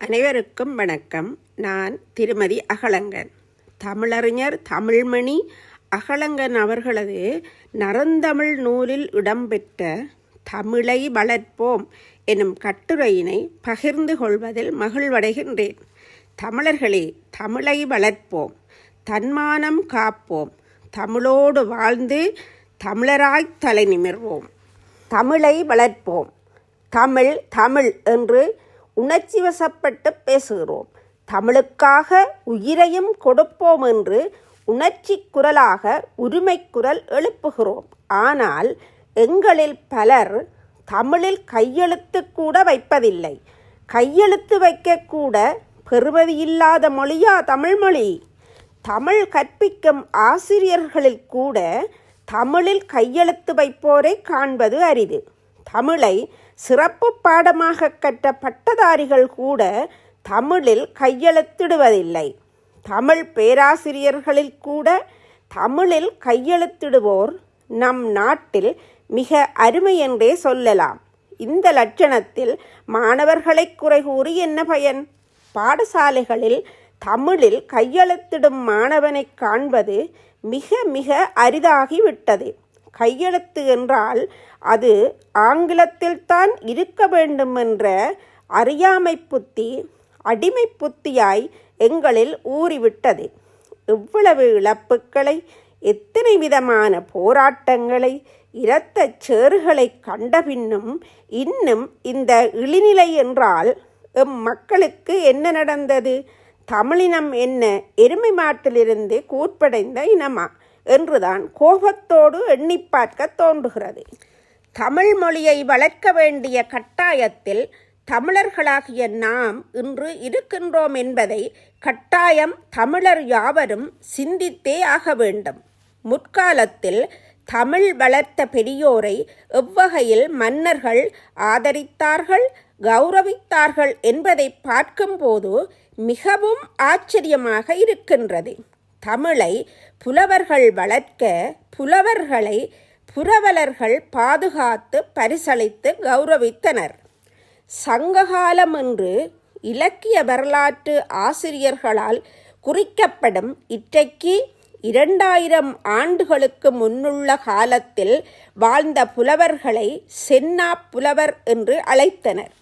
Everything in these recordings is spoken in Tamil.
அனைவருக்கும் வணக்கம். நான் திருமதி அகலங்கன். தமிழறிஞர் தமிழ்மணி அகலங்கன் அவர்களது நரந்தமிழ் நூலில் இடம்பெற்ற தமிழை வளர்ப்போம் எனும் கட்டுரையினை பகிர்ந்து கொள்வதில் மகிழ்வடைகின்றேன். தமிழர்களே தமிழை வளர்ப்போம். தன்மானம் காப்போம். தமிழோடு வாழ்ந்து தமிழராய்த் தலை நிமிர்வோம் தமிழை வளர்ப்போம். தமிழ் தமிழ் என்று உணர்ச்சி வசப்பட்டு பேசுகிறோம். தமிழுக்காக உயிரையும் கொடுப்போம் என்று உணர்ச்சி குரலாக உரிமை குரல் எழுப்புகிறோம். ஆனால் எங்களில் பலர் தமிழில் கையெழுத்து கூட வைப்பதில்லை. கையெழுத்து வைக்கக்கூட பெறுமதியில்லாத மொழியா தமிழ்மொழி தமிழ் கற்பிக்கும் ஆசிரியர்களில் கூட தமிழில் கையெழுத்து வைப்போரை காண்பது அரிது. தமிழை சிறப்பு பாடமாக கற்ற பட்டதாரிகள் கூட தமிழில் கையெழுத்திடுவதில்லை. தமிழ் பேராசிரியர்களில் கூட தமிழில் கையெழுத்திடுவோர் நம் நாட்டில் மிக அருமை என்றே சொல்லலாம். இந்த லட்சணத்தில் மாணவர்களை குறை கூறி என்ன பயன்? பாடசாலைகளில் தமிழில் கையெழுத்திடும் மாணவனை காண்பது மிக மிக அரிதாகிவிட்டது. கையெழுத்து என்றால் அது ஆங்கிலத்தில்தான் இருக்க வேண்டும் என்ற அறியாமை புத்தி அடிமை புத்தியாய் எங்களில் ஊறிவிட்டது. இவ்வளவு இழப்புக்களை எத்தனை விதமான போராட்டங்களை இரத்தச் சேறுகளை கண்டபின்னும் இன்னும் இந்த இழிநிலை என்றால் எம் மக்களுக்கு என்ன நடந்தது? தமிழினம் என்ன எருமை மாட்டிலிருந்து கூற்படைந்த இனமா? என்றுதான் கோபத்தோடு எண்ணி பார்க்க தோன்றுகிறது. தமிழ் மொழியை வளர்க்க வேண்டிய கட்டாயத்தில் தமிழர்களாகிய நாம் இன்று இருக்கின்றோம் என்பதை கட்டாயம் தமிழர் யாவரும் சிந்தித்தே ஆக வேண்டும். முற்காலத்தில் தமிழ் வளர்த்த பெரியோரை எவ்வகையில் மன்னர்கள் ஆதரித்தார்கள் கௌரவித்தார்கள் என்பதை பார்க்கும்போது மிகவும் ஆச்சரியமாக இருக்கின்றது. தமிழை புலவர்கள் வளர்க்க புலவர்களை புரவலர்கள் பாதுகாத்து பரிசளித்து கௌரவித்தனர். சங்ககாலம் என்று இலக்கிய வரலாற்று ஆசிரியர்களால் குறிக்கப்படும் இற்றைக்கு இரண்டாயிரம் ஆண்டுகளுக்கு முன்னுள்ள காலத்தில் வாழ்ந்த புலவர்களை சென்னா புலவர் என்று அழைத்தனர்.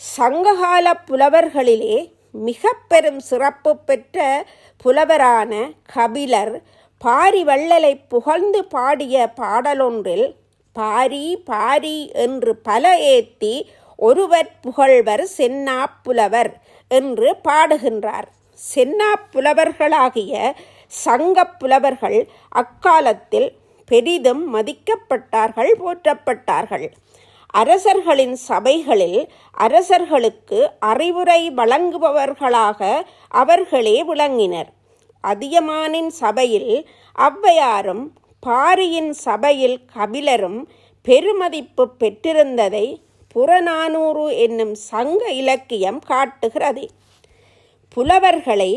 சங்ககால புலவர்களிலே மிக பெரும் சிறப்பு பெற்ற புலவரான கபிலர் பாரி வள்ளலை புகழ்ந்து பாடிய பாடலொன்றில் பாரி பாரி என்று பல ஏத்தி ஒருவர் புகழ்வர் சென்னா புலவர் என்று பாடுகின்றார். சென்னா புலவர்களாகிய சங்க புலவர்கள் அக்காலத்தில் பெரிதும் மதிக்கப்பட்டார்கள் போற்றப்பட்டார்கள். அரசர்களின் சபைகளில் அரசர்களுக்கு அறிவுரை வழங்குபவர்களாக அவர்களே விளங்கினர். அதியமானின் சபையில் ஔவையாரும் பாரியின் சபையில் கபிலரும் பெருமதிப்பு பெற்றிருந்ததை புறநானூறு என்னும் சங்க இலக்கியம் காட்டுகிறது. புலவர்களை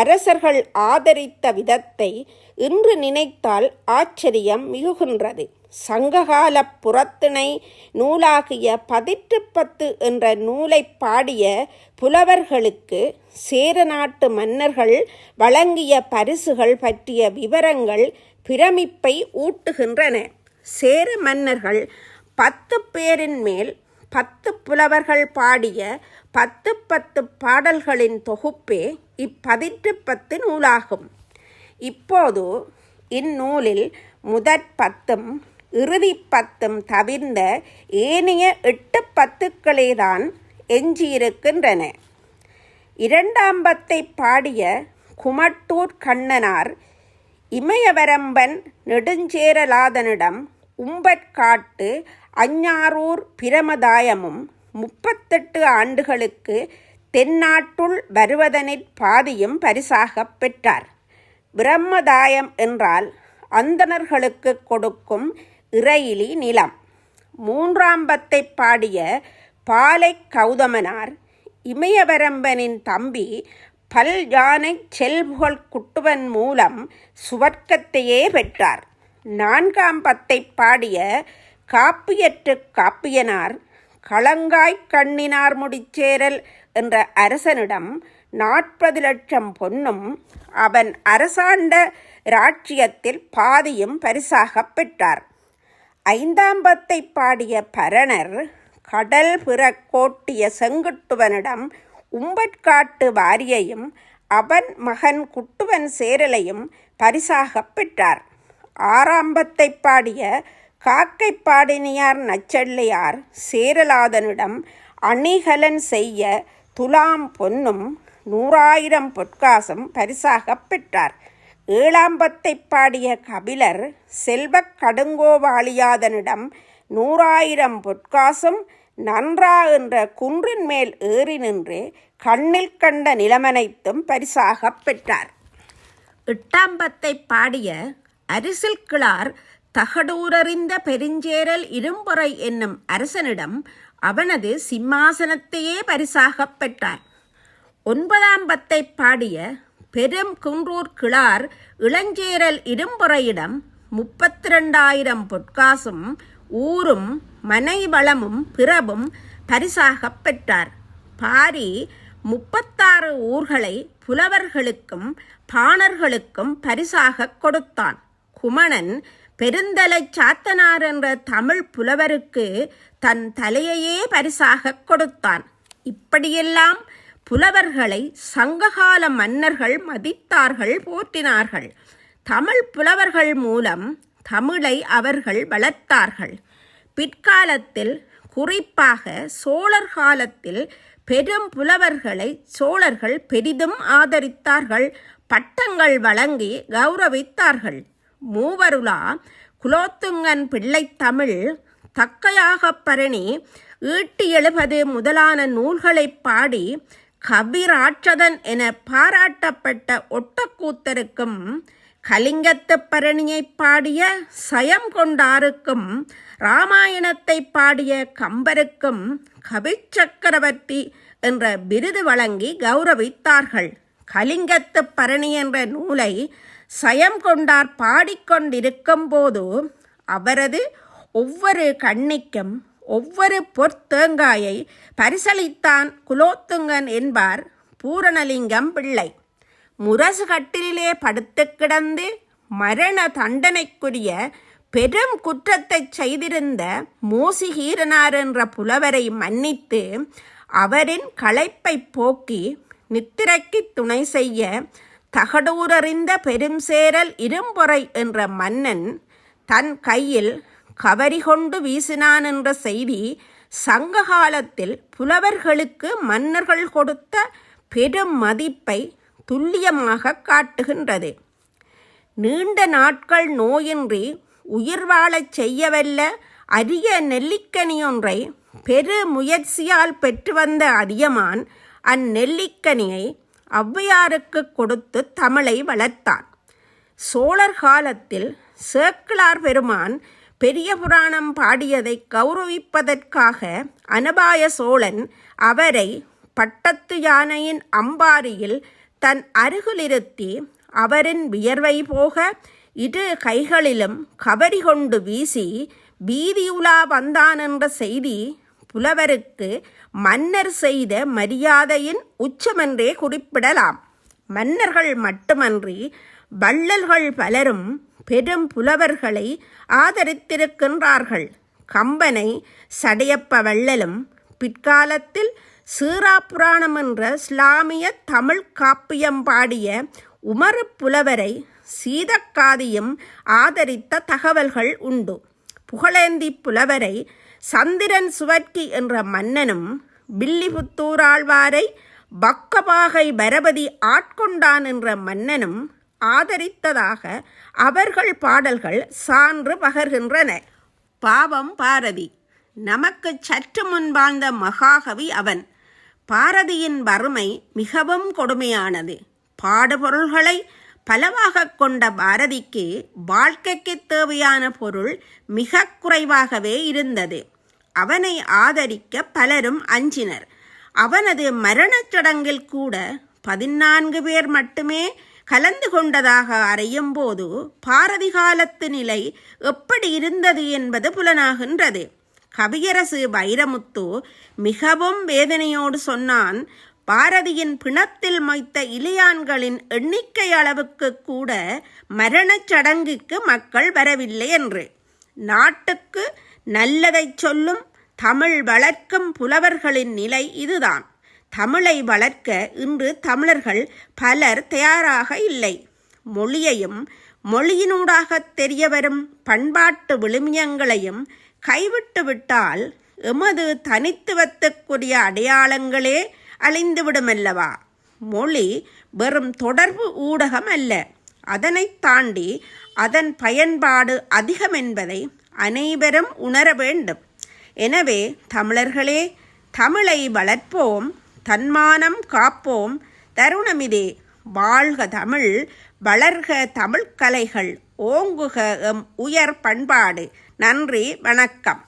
அரசர்கள் ஆதரித்த விதத்தை இன்று நினைத்தால் ஆச்சரியம் மிகுகின்றது. சங்ககால புறத்திணை நூலாகிய பதிற்றுப்பத்து என்ற நூலை பாடிய புலவர்களுக்கு சேர நாட்டு மன்னர்கள் வழங்கிய பரிசுகள் பற்றிய விவரங்கள் பிரமிப்பை ஊட்டுகின்றன. சேர மன்னர்கள் பத்து பேரின் மேல் பத்து புலவர்கள் பாடிய பத்து பத்து பாடல்களின் தொகுப்பே இப்பதிற்று பத்து நூலாகும். இப்போது இந்நூலில் முதற் பத்தும் இறுதி பத்தும் தவிர்ந்த ஏனைய எட்டு பத்துக்களேதான் எஞ்சியிருக்கின்றன. இரண்டாம் பத்தை பாடிய குமட்டூர் கண்ணனார் இமயவரம்பன் நெடுஞ்சேரலாதனிடம் உம்பற்காட்டு அஞ்ஞாரூர் பிரமதாயமும் முப்பத்தெட்டு ஆண்டுகளுக்கு தென்னாட்டுள் வருவதனிற் பாதியும் பரிசாகப் பெற்றார். பிரம்மதாயம் என்றால் அந்தணர்களுக்கு கொடுக்கும் இறையிலி நிலம். மூன்றாம் பத்தை பாடிய பாலை கௌதமனார் இமயவரம்பனின் தம்பி பல் யானை செல்புகழ் குட்டுவன் மூலம் சுவர்க்கத்தையே பெற்றார். நான்காம் பத்தை பாடிய காப்பியற்று காப்பியனார் களங்காய் கண்ணினார் முடிச்சேரல் என்ற அரசனிடம் நாற்பது லட்சம் பொன்னும் அவன் அரசாண்ட ராட்சியத்தில் பாதியும் பரிசாகப் பெற்றார். ஐந்தாம்பத்தை பாடிய பரணர் கடல் பிற கோட்டிய செங்குட்டுவனிடம் உம்பற்காட்டு வாரியையும் அவன் மகன் குட்டுவன் சேரலையும் பரிசாகப் பெற்றார். ஆறாம்பத்தை பாடிய காக்கை பாடினியார் நச்சள்ளையார் சேரலாதனிடம் அணிகலன் செய்ய துலாம் பொன்னும் நூறாயிரம் பொற்காசும் பரிசாகப் பெற்றார். ஏழாம்பத்தை பாடிய கபிலர் செல்வக் கடுங்கோவாளியாதனிடம் நூறாயிரம் பொற்காசும் நன்றா என்ற குன்றின் மேல் ஏறி நின்று கண்ணில் கண்ட நிலமனைத்தும் பரிசாகப் பெற்றார். எட்டாம்பத்தை பாடிய அரிசில் கிளார் தகடூரறிந்த பெருஞ்சேரல் இரும்புறை என்னும் அரசனிடம் அவனது சிம்மாசனத்தையே பரிசாகப் பெற்றார். ஒன்பதாம் பத்தை பாடிய பெரும் குன்றூர் கிளார் இளஞ்சேரல் இரும்புறையிடம் முப்பத்தி ரெண்டாயிரம் பொற்காசும் ஊரும் மனை வளமும் பிறவும் பரிசாகப் பெற்றார். பாரி முப்பத்தாறு ஊர்களை புலவர்களுக்கும் பாணர்களுக்கும் பரிசாகக் கொடுத்தான். குமணன் பெருந்தலை சாத்தனார் என்ற தமிழ் புலவருக்கு தன் தலையையே பரிசாகக் கொடுத்தான். இப்படியெல்லாம் புலவர்களை சங்ககால மன்னர்கள் மதித்தார்கள் போற்றினார்கள். தமிழ் புலவர்கள் மூலம் தமிழை அவர்கள் வளர்த்தார்கள். பிற்காலத்தில் குறிப்பாக சோழர் காலத்தில் பெரும் புலவர்களை சோழர்கள் பெரிதும் ஆதரித்தார்கள் பட்டங்கள் வழங்கி கௌரவித்தார்கள். மூவருலா குலோத்துங்கன் பிள்ளை தமிழ் தக்கையாகப் பரணி ஈட்டி எழுபது முதலான நூல்களைப் பாடி கபிராட்சதன் என பாராட்டப்பட்ட ஒட்டக்கூத்தருக்கும் கலிங்கத்து பரணியைப் பாடிய சயம் கொண்டாருக்கும் ராமாயணத்தை பாடிய கம்பருக்கும் கவிச்சக்கரவர்த்தி என்ற விருது வழங்கி கௌரவித்தார்கள். கலிங்கத்து பரணி என்ற நூலை சயம் கொண்டார் பாடிக்கொண்டிருக்கும் போது அவரது ஒவ்வொரு கண்ணிக்கும் ஒவ்வொரு பொற்தேங்காயை பரிசளித்தான் குலோத்துங்கன் என்பார் பூரணலிங்கம் பிள்ளை. முரசு கட்டிலே படுத்து கிடந்து மரண தண்டனைக்குரிய பெரும் குற்றத்தை செய்திருந்த மூசிகீரனார் என்ற புலவரை மன்னித்து அவரின் களைப்பை போக்கி நித்திரைக்கு துணை செய்ய தகடூரறிந்த பெரும்சேரல் இரும்பொறை என்ற மன்னன் தன் கையில் கவரி கொண்டு வீசினான் என்ற செய்தி சங்க காலத்தில் புலவர்களுக்கு மன்னர்கள் கொடுத்த பெரும் மதிப்பை துல்லியமாக காட்டுகின்றது. நீண்ட நாட்கள் நோயின்றி உயிர் வாழச் செய்யவல்ல அரிய நெல்லிக்கனியொன்றை பெரு முயற்சியால் பெற்று வந்த அதியமான் அந்நெல்லிக்கனியை ஔவையாருக்கு கொடுத்து தமிழை வளர்த்தான். சோழர் காலத்தில் சேக்கிழார் பெருமான் பெரிய புராணம் பாடியதை கௌரவிப்பதற்காக அனபாய சோழன் அவரை பட்டத்து யானையின் அம்பாரியில் தன் அருகிலிருத்தி அவரின் வியர்வை போக இரு கைகளிலும் கவரி கொண்டு வீசி பீதியுலா வந்தான் என்ற செய்தி புலவருக்கு மன்னர் செய்த மரியாதையின் உச்சமென்றே குறிப்பிடலாம். மன்னர்கள் மட்டுமன்றி வள்ளல்கள் பலரும் பெரும் புலவர்களை ஆதரித்திருக்கின்றார்கள். கம்பனை சடையப்ப வள்ளலும் பிற்காலத்தில் சீரா புராணம் என்ற இஸ்லாமிய தமிழ் காப்பியம் பாடிய உமறு புலவரை சீதக்காதியும் ஆதரித்த தகவல்கள் உண்டு. புகழேந்தி புலவரை சந்திரன் சுவர்க்கி என்ற மன்னனும் பில்லிபுத்தூராழ்வாரை பக்கபாகை பரபதி ஆட்கொண்டான் என்ற மன்னனும் ஆதரித்ததாக அவர்கள் பாடல்கள் சான்று பகர்கின்றன. பாவம் பாரதி. நமக்கு சற்று முன்பாழ்ந்த மகாகவி அவன். பாரதியின் வறுமை மிகவும் கொடுமையானது. பாடுபொருள்களை பலவாக கொண்ட பாரதிக்கு வாழ்க்கைக்கு தேவையான பொருள் மிக குறைவாகவே இருந்தது. அவனை ஆதரிக்க பலரும் அஞ்சினர். அவனது மரணச் சடங்கில் கூட பதினான்கு பேர் மட்டுமே கலந்து கொண்டதாக அறியும் போது பாரதி காலத்து நிலை எப்படி இருந்தது என்பது புலனாகின்றது. கவியரசு வைரமுத்து மிகவும் வேதனையோடு சொன்னான் பாரதியின் பிணத்தில் மொய்த்த இளையான்களின் எண்ணிக்கை அளவுக்கு கூட மரணச் சடங்குக்கு மக்கள் வரவில்லை என்று. நாட்டுக்கு நல்லதை சொல்லும் தமிழ் வளர்க்கும் புலவர்களின் நிலை இதுதான். தமிழை வளர்க்க இன்று தமிழர்கள் பலர் தயாராக இல்லை. மொழியையும் மொழியினூடாக தெரிய வரும் பண்பாட்டு விழுமியங்களையும் கைவிட்டு விட்டால் எமது தனித்துவத்துக்குரிய அடையாளங்களே அழிந்துவிடுமல்லவா? மொழி வெறும் தொடர்பு ஊடகம் அல்ல. அதனை தாண்டி அதன் பயன்பாடு அதிகம் என்பதை அனைவரும் உணர வேண்டும். எனவே தமிழர்களே தமிழை வளர்ப்போம் தன்மானம் காப்போம் தருணமிதே. வாழ்க தமிழ் வளர்க தமிழ்க் கலைகள் ஓங்குக எம் உயர் பண்பாடு. நன்றி வணக்கம்.